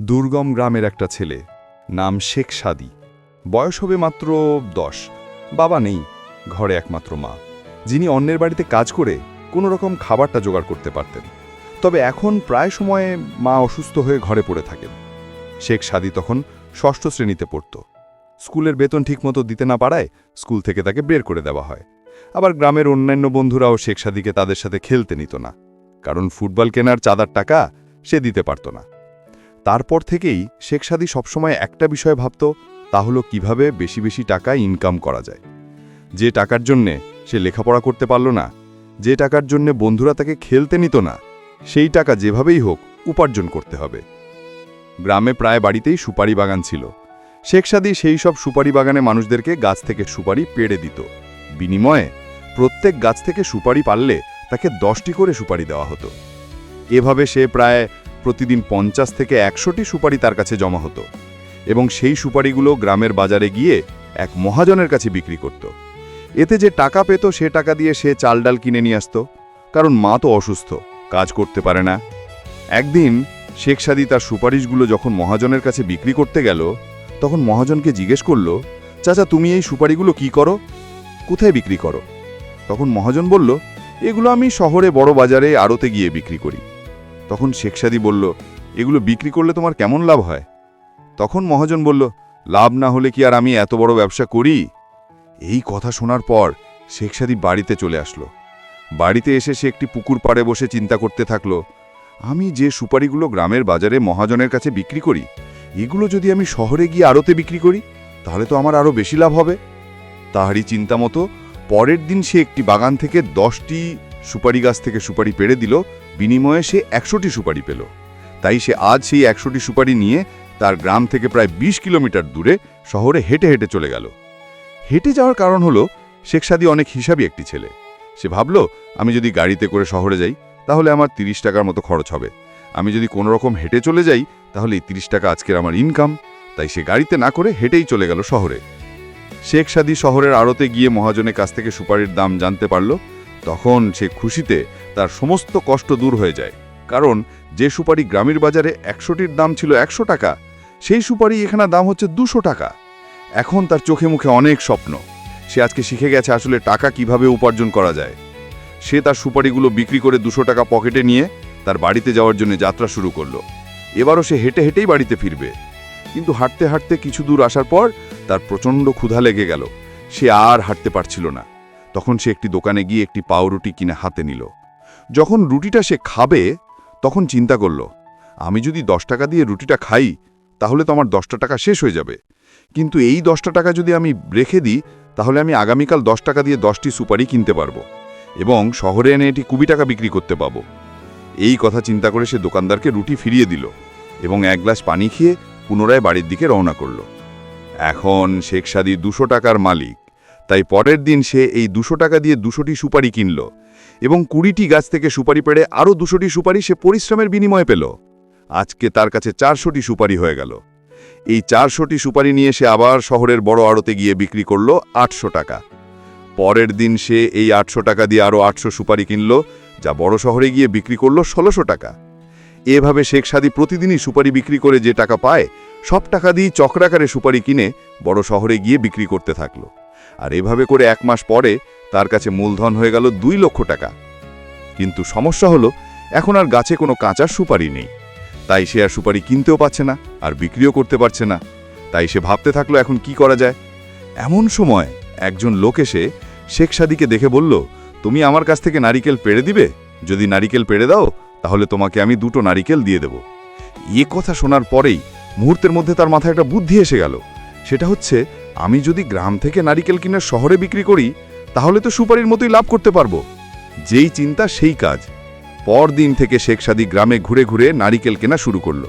দুর্গম গ্রামের একটা ছেলে, নাম শেখ সাদি। বয়স হবে মাত্র দশ। বাবা নেই, ঘরে একমাত্র মা। যিনি অন্যের বাড়িতে কাজ করে কোনো রকম খাবারটা জোগাড় করতে পারতেন। তবে এখন প্রায় সময়ে মা অসুস্থ হয়ে ঘরে পড়ে থাকেন। শেখ সাদি তখন ষষ্ঠ শ্রেণীতে পড়ত। স্কুলের বেতন ঠিকমতো দিতে না পারায় স্কুল থেকে তাকে বের করে দেওয়া হয়। আবার গ্রামের অন্যান্য বন্ধুরাও শেখ সাদিকে তাদের সাথে খেলতে নিত না। কারণ ফুটবল কেনার চাঁদার টাকা সে দিতে পারত না। তারপর থেকেই শেখ সাদি সবসময় একটা বিষয় ভাবত, তা হলো কীভাবে বেশি বেশি টাকা ইনকাম করা যায়। যে টাকার জন্যে সে লেখাপড়া করতে পারল না, যে টাকার জন্যে বন্ধুরা তাকে খেলতে নিত না, সেই টাকা যেভাবেই হোক উপার্জন করতে হবে। গ্রামে প্রায় বাড়িতেই সুপারি বাগান ছিল। শেখ সাদি সেই সব সুপারি বাগানে মানুষদেরকে গাছ থেকে সুপারি পেড়ে দিত। বিনিময়ে প্রত্যেক গাছ থেকে সুপারি পারলে তাকে দশটি করে সুপারি দেওয়া হতো। এভাবে সে প্রায় প্রতিদিন পঞ্চাশ থেকে একশোটি সুপারি তার কাছে জমা হতো এবং সেই সুপারিগুলো গ্রামের বাজারে গিয়ে এক মহাজনের কাছে বিক্রি করত। এতে যে টাকা পেত সে টাকা দিয়ে সে চাল ডাল কিনে নিয়ে আসত। কারণ মা তো অসুস্থ, কাজ করতে পারে না। একদিন শেখ সাদি তার সুপারিশগুলো যখন মহাজনের কাছে বিক্রি করতে গেল, তখন মহাজনকে জিজ্ঞেস করল, চাচা, তুমি এই সুপারিগুলো কি করো? কোথায় বিক্রি করো? তখন মহাজন বলল, এগুলো আমি শহরে বড় বাজারে আড়তে গিয়ে বিক্রি করি। তখন শেখ সাদি বলল, এগুলো বিক্রি করলে তোমার কেমন লাভ হয়? তখন মহাজন বলল, লাভ না হলে কি আর আমি এত বড় ব্যবসা করি? এই কথা শোনার পর শেখ সাদি বাড়িতে চলে আসলো। বাড়িতে এসে সে একটি পুকুর পাড়ে বসে চিন্তা করতে থাকল, আমি যে সুপারিগুলো গ্রামের বাজারে মহাজনের কাছে বিক্রি করি, এগুলো যদি আমি শহরে গিয়ে আড়তে বিক্রি করি, তাহলে তো আমার আরও বেশি লাভ হবে। তাহারই চিন্তা মতো পরের দিন সে একটি বাগান থেকে দশটি সুপারি গাছ থেকে সুপারি পেড়ে দিল বিনিময়ে সে একশোটি সুপারি পেল। তাই সে আজ সেই একশোটি সুপারি নিয়ে তার গ্রাম থেকে প্রায় ২০ কিলোমিটার দূরে শহরে হেঁটে হেঁটে চলে গেল। হেঁটে যাওয়ার কারণ হলো, শেখ সাদি অনেক হিসাবী একটি ছেলে। সে ভাবল, আমি যদি গাড়িতে করে শহরে যাই, তাহলে আমার ৩০ টাকার মতো খরচ হবে। আমি যদি কোনো রকম হেঁটে চলে যাই, তাহলে এই ৩০ টাকা আজকের আমার ইনকাম তাই সে গাড়িতে না করে হেঁটেই চলে গেল শহরে। শেখ সাদি শহরের আড়তে গিয়ে মহাজনের কাছ থেকে সুপারির দাম জানতে পারল তখন সে খুশিতে তার সমস্ত কষ্ট দূর হয়ে যায়। কারণ যে সুপারি গ্রামের বাজারে একশোটির দাম ছিল একশো টাকা, সেই সুপারি এখানে দাম হচ্ছে দুশো টাকা। এখন তার চোখে মুখে অনেক স্বপ্ন। সে আজকে শিখে গেছে আসলে টাকা কীভাবে উপার্জন করা যায়। সে তার সুপারিগুলো বিক্রি করে দুশো টাকা পকেটে নিয়ে তার বাড়িতে যাওয়ার জন্য যাত্রা শুরু করল। এবারও সে হেঁটে হেঁটেই বাড়িতে ফিরবে। কিন্তু হাঁটতে হাঁটতে কিছু দূর আসার পর তার প্রচণ্ড ক্ষুধা লেগে গেল। সে আর হাঁটতে পারছিল না। তখন সে একটি দোকানে গিয়ে একটি পাউরুটি কিনে হাতে নিল। যখন রুটিটা সে খাবে, তখন চিন্তা করল, আমি যদি দশ টাকা দিয়ে রুটিটা খাই, তাহলে তো আমার দশটা টাকা শেষ হয়ে যাবে। কিন্তু এই দশটা টাকা যদি আমি রেখে দিই, তাহলে আমি আগামীকাল দশ টাকা দিয়ে দশটি সুপারি কিনতে পারব এবং শহরে এনে এটি কুড়ি টাকা বিক্রি করতে পাবো। এই কথা চিন্তা করে সে দোকানদারকে রুটি ফিরিয়ে দিল এবং এক গ্লাস পানি খেয়ে পুনরায় বাড়ির দিকে রওনা করল। এখন শেখ সাদি দুশো টাকার মালিক। তাই পরের দিন সে এই দুশো টাকা দিয়ে দুশোটি সুপারি কিনল এবং কুড়িটি গাছ থেকে সুপারি পেড়ে আরও দুশোটি সুপারি সে পরিশ্রমের বিনিময়ে পেল। আজকে তার কাছে চারশোটি সুপারি হয়ে গেল। এই চারশোটি সুপারি নিয়ে সে আবার শহরের বড় আড়তে গিয়ে বিক্রি করল আটশো টাকা। পরের দিন সে এই আটশো টাকা দিয়ে আরও আটশো সুপারি কিনল, যা বড় শহরে গিয়ে বিক্রি করল ষোলোশো টাকা। এভাবে শেখ সাদি প্রতিদিনই সুপারি বিক্রি করে যে টাকা পায়, সব টাকা দিয়ে চক্রাকারে সুপারি কিনে বড় শহরে গিয়ে বিক্রি করতে থাকল। আর এভাবে করে এক মাস পরে তার কাছে মূলধন হয়ে গেল দুই লক্ষ টাকা। কিন্তু সমস্যা হলো, এখন আর গাছে কোনো কাঁচা সুপারি নেই। তাই সে আর সুপারি কিনতেও পারছে না, আর বিক্রিও করতে পারছে না। তাই সে ভাবতে থাকল, এখন কি করা যায়? এমন সময় একজন লোক এসে শেখ সাদিকে দেখে বলল, তুমি আমার কাছ থেকে নারিকেল পেড়ে দিবে? যদি নারিকেল পেড়ে দাও, তাহলে তোমাকে আমি দুটো নারিকেল দিয়ে দেব। এ কথা শোনার পরেই মুহূর্তের মধ্যে তার মাথায় একটা বুদ্ধি এসে গেল। সেটা হচ্ছে আমি যদি গ্রাম থেকে নারিকেল কিনে শহরে বিক্রি করি, তাহলে তো সুপারির মতোই লাভ করতে পারব। যেই চিন্তা, সেই কাজ। পরদিন থেকে শেখ সাদি গ্রামে ঘুরে ঘুরে নারিকেল কেনা শুরু করল।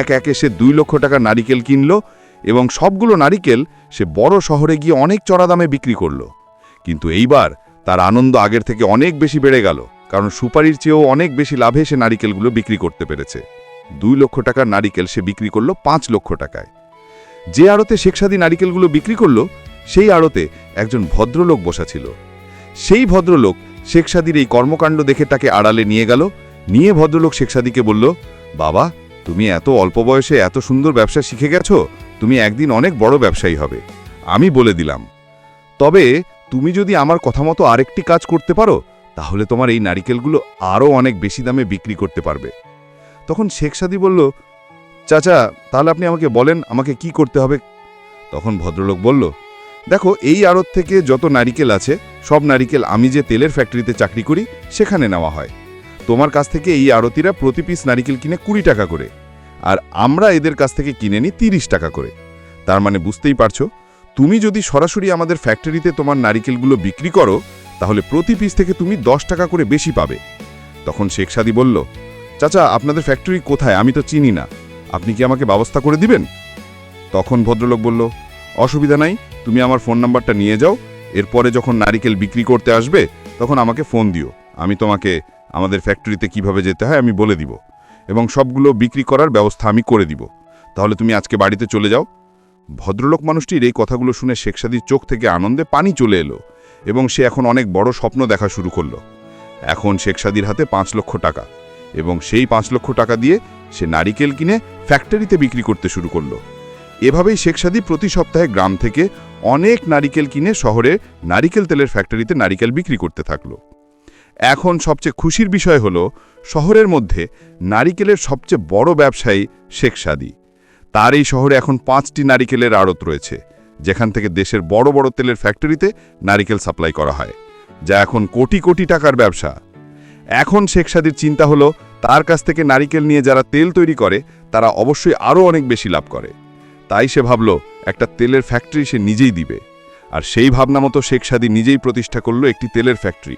এক একে সে দুই লক্ষ টাকা নারিকেল কিনল এবং সবগুলো নারিকেল সে বড় শহরে গিয়ে অনেক চড়া দামে বিক্রি করল। কিন্তু এইবার তার আনন্দ আগের থেকে অনেক বেশি বেড়ে গেল, কারণ সুপারির চেয়েও অনেক বেশি লাভে সে নারিকেলগুলো বিক্রি করতে পেরেছে। দুই লক্ষ টাকার নারিকেল সে বিক্রি করল পাঁচ লক্ষ টাকায়। যে আড়তে শেখ সাদি নারিকেলগুলো বিক্রি করল, সেই আড়তে একজন ভদ্রলোক বসা ছিল। সেই ভদ্রলোক শেখ সাদির এই কর্মকাণ্ড দেখে তাকে আড়ালে নিয়ে গেল, নিয়ে ভদ্রলোক শেখ সাদিকে বলল, বাবা, তুমি এত অল্প বয়সে এত সুন্দর ব্যবসা শিখে গেছো, তুমি একদিন অনেক বড় ব্যবসায়ী হবে। আমি বলে দিলাম। তবে তুমি যদি আমার কথা মতো আরেকটি কাজ করতে পারো, তাহলে তোমার এই নারিকেলগুলো আরও অনেক বেশি দামে বিক্রি করতে পারবে। তখন শেখ সাদি বলল চাচা, তাহলে আপনি আমাকে বলেন, আমাকে কি করতে হবে? তখন ভদ্রলোক বলল, দেখো, এই আড়ত থেকে যত নারিকেল আছে, সব নারিকেল আমি যে তেলের ফ্যাক্টরিতে চাকরি করি, সেখানে নেওয়া হয়। তোমার কাছ থেকে এই আড়তিরা প্রতি পিস নারিকেল কিনে কুড়ি টাকা করে, আর আমরা এদের কাছ থেকে কিনে নিই তিরিশ টাকা করে। তার মানে বুঝতেই পারছ, তুমি যদি সরাসরি আমাদের ফ্যাক্টরিতে তোমার নারিকেলগুলো বিক্রি করো, তাহলে প্রতি পিস থেকে তুমি দশ টাকা করে বেশি পাবে। তখন শেখ সাদি বলল, চাচা, আপনাদের ফ্যাক্টরি কোথায়? আমি তো চিনি না। আপনি কি আমাকে ব্যবস্থা করে দিবেন? তখন ভদ্রলোক বলল, অসুবিধা নাই, তুমি আমার ফোন নাম্বারটা নিয়ে যাও। এরপরে যখন নারিকেল বিক্রি করতে আসবে, তখন আমাকে ফোন দিও। আমি তোমাকে আমাদের ফ্যাক্টরিতে কীভাবে যেতে হয় আমি বলে দিব। এবং সবগুলো বিক্রি করার ব্যবস্থা আমি করে দিব। তাহলে তুমি আজকে বাড়িতে চলে যাও। ভদ্রলোক মানুষটির এই কথাগুলো শুনে শেখ সাদির চোখ থেকে আনন্দে পানি চলে এলো এবং সে এখন অনেক বড় স্বপ্ন দেখা শুরু করল। এখন শেখ সাদির হাতে পাঁচ লক্ষ টাকা। এবং সেই পাঁচ লক্ষ টাকা দিয়ে সে নারিকেল কিনে ফ্যাক্টরিতে বিক্রি করতে শুরু করল। এভাবেই শেখ সাদি প্রতি সপ্তাহে গ্রাম থেকে অনেক নারিকেল কিনে শহরে নারিকেল তেলের ফ্যাক্টরিতে নারিকেল বিক্রি করতে থাকল। এখন সবচেয়ে খুশির বিষয় হল, শহরের মধ্যে নারিকেলের সবচেয়ে বড় ব্যবসায়ী শেখ সাদি। তার এই শহরে এখন পাঁচটি নারিকেলের আড়ত রয়েছে, যেখান থেকে দেশের বড় বড় তেলের ফ্যাক্টরিতে নারিকেল সাপ্লাই করা হয়, যা এখন কোটি কোটি টাকার ব্যবসা। এখন শেখ সাদির চিন্তা হলো, তার কাছ থেকে নারিকেল নিয়ে যারা তেল তৈরি করে, তারা অবশ্যই আরও অনেক বেশি লাভ করে। তাই সে ভাবল, একটা তেলের ফ্যাক্টরি সে নিজেই দিবে। আর সেই ভাবনা মতো শেখ সাদি নিজেই প্রতিষ্ঠা করল একটি তেলের ফ্যাক্টরি।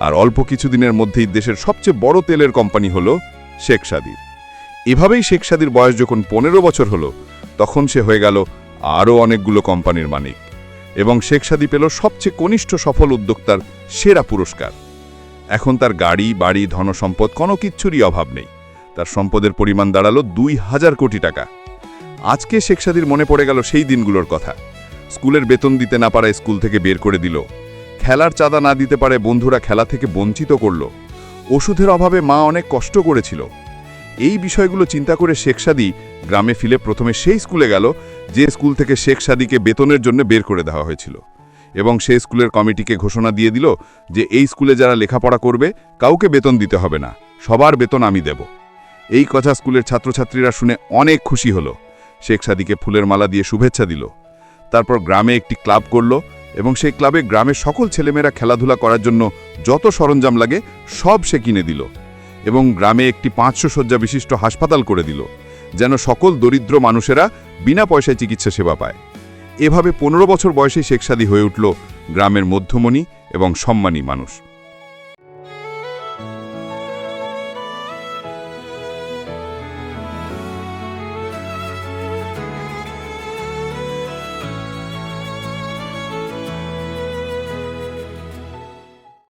আর অল্প কিছুদিনের মধ্যেই দেশের সবচেয়ে বড় তেলের কোম্পানি হল শেখ সাদির। এভাবেই শেখ সাদির বয়স যখন পনেরো বছর হলো, তখন সে হয়ে গেল আরও অনেকগুলো কোম্পানির মালিক। এবং শেখ সাদি পেল সবচেয়ে কনিষ্ঠ সফল উদ্যোক্তার সেরা পুরস্কার। এখন তার গাড়ি, বাড়ি, ধনসম্পদ কোনো কিচ্ছুরই অভাব নেই। তার সম্পদের পরিমাণ দাঁড়াল দুই হাজার কোটি টাকা। আজকে শেখ সাদির মনে পড়ে গেল সেই দিনগুলোর কথা। স্কুলের বেতন দিতে না পারায় স্কুল থেকে বের করে দিল। খেলার চাঁদা না দিতে পারে বন্ধুরা খেলা থেকে বঞ্চিত করল। ওষুধের অভাবে মা অনেক কষ্ট করেছিল। এই বিষয়গুলো চিন্তা করে শেখ সাদি গ্রামে ফিরে প্রথমে সেই স্কুলে গেল, যে স্কুল থেকে শেখ সাদিকে বেতনের জন্য বের করে দেওয়া হয়েছিল। এবং সেই স্কুলের কমিটিকে ঘোষণা দিয়ে দিল যে এই স্কুলে যারা লেখাপড়া করবে, কাউকে বেতন দিতে হবে না। সবার বেতন আমি দেব। এই কথা স্কুলের ছাত্রছাত্রীরা শুনে অনেক খুশি হলো। শেখ সাদিকে ফুলের মালা দিয়ে শুভেচ্ছা দিল। তারপর গ্রামে একটি ক্লাব করল এবং সেই ক্লাবে গ্রামের সকল ছেলেমেয়েরা খেলাধুলা করার জন্য যত সরঞ্জাম লাগে সব সে কিনে দিল এবং গ্রামে একটি পাঁচশো শয্যা বিশিষ্ট হাসপাতাল করে দিল, যেন সকল দরিদ্র মানুষেরা বিনা পয়সায় চিকিৎসা সেবা পায়। এভাবে পনেরো বছর বয়সে শেখ সাদী হয়ে উঠল গ্রামের মধ্যমণি এবং সম্মানী মানুষ।